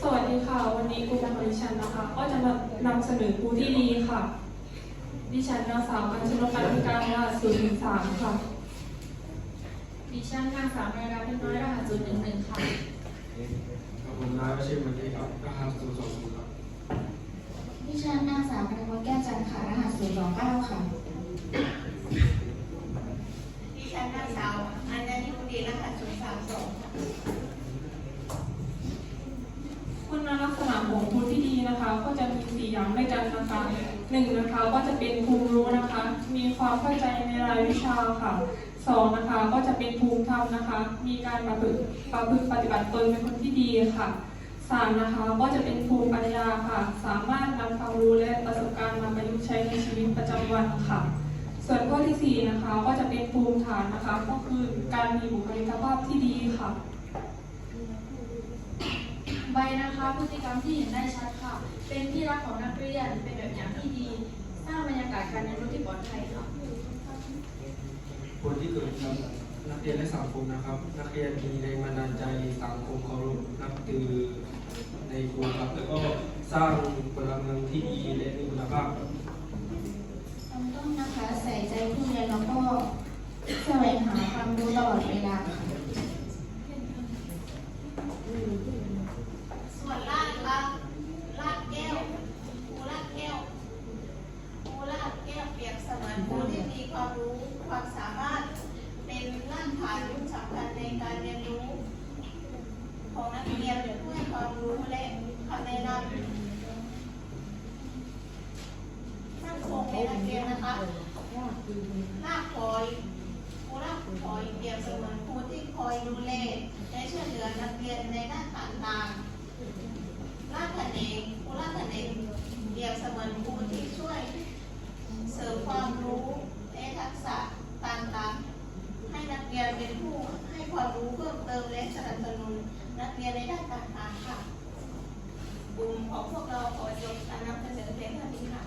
สวัสดีค่ะ วันนี้ครูของดิฉันนะคะ ก็จะมานำเสนอครูที่ดีค่ะ ดิฉันนางสาวกัญชนกการธิการรหัสศูนย์หนึ่งสามค่ะ ดิฉันนางสาวเมราเป็นน้อยรหัสจุดหนึ่งหนึ่งค่ะกับผมนายประชิดมันดีครับรหัสศูนย์สองศูนย์ครับดิฉันนางสาวพนมแก้วจันทร์ค่ะ รหัส029ค่ะ ดิฉันนางสาวอัญญานิบุรีรหัสศูนย์สามสองค่ะ คุณลักษณะของครูที่ดีนะคะ ก็จะมีสี่อย่างด้วยกันนะคะหนึ่งนะคะก็จะเป็นภูมิรู้นะคะ มีความเข้าใจในรายวิชาค่ะสองนะคะก็จะเป็นภูมิธรรมนะคะ มีการประพฤติประพฤติปฏิบัติตนเป็นคนที่ดีค่ะสามนะคะก็จะเป็นภูมิปัญญาค่ะ สามารถนำความรู้และประสบการณ์มาประยุกต์ใช้ในชีวิตประจำวันค่ะ ส่วนข้อที่สี่นะคะก็จะเป็นภูมิฐานนะคะ ก็คือการมีบุคลิกภาพที่ดีค่ะ ใบนะคะ พฤติกรรมที่เห็นได้ชัดค่ะ เป็นที่รักของนักเรียน เป็นแบบอย่างที่ดี สร้างบรรยากาศการเรียนรู้ที่ปลอดภัยค่ะ ผลที่เกิดกับนักเรียนและสังคมนะครับ นักเรียนมีแรงบันดาลใจสังคมเคารพนับถือในครูครับ แล้วก็สร้างพลเมืองที่ดีและมีคุณภาพครับลำต้นนะคะใส่ใจผู้เรียนแล้วก็แสวงหาความรู้ตลอดเวลาค่ะ ส่วนล่างครับลาดแก้วครูลาดแก้วครูลาดแก้วเปรียบเสมือนผู้ที่มี ความรู้ความสามารถเป็นรากฐานสำคัญในการเรียนรู้ ของนักเรียนเด้วยความรู้และคำแนะนำมั่นคงในนักเรียนนะคะลากคอยครูลากคอยเปรียบเสมือนครูที่คอยดูแลและช่วยเหลือนักเรียนในด้านต่างๆลากแขนงครูลากแขนงเปรียบเสมือนครูที่ช่วยเสริมความรู้ ษะต่างๆ ให้นักเรียนเป็นผู้ให้ความรู้เพิ่มเติมและสนับสนุนนักเรียนในด้านต่างๆค่ะกลุ่มของพวกเราขอจบการนำเสนอเพียงเท่านี้ค่ะ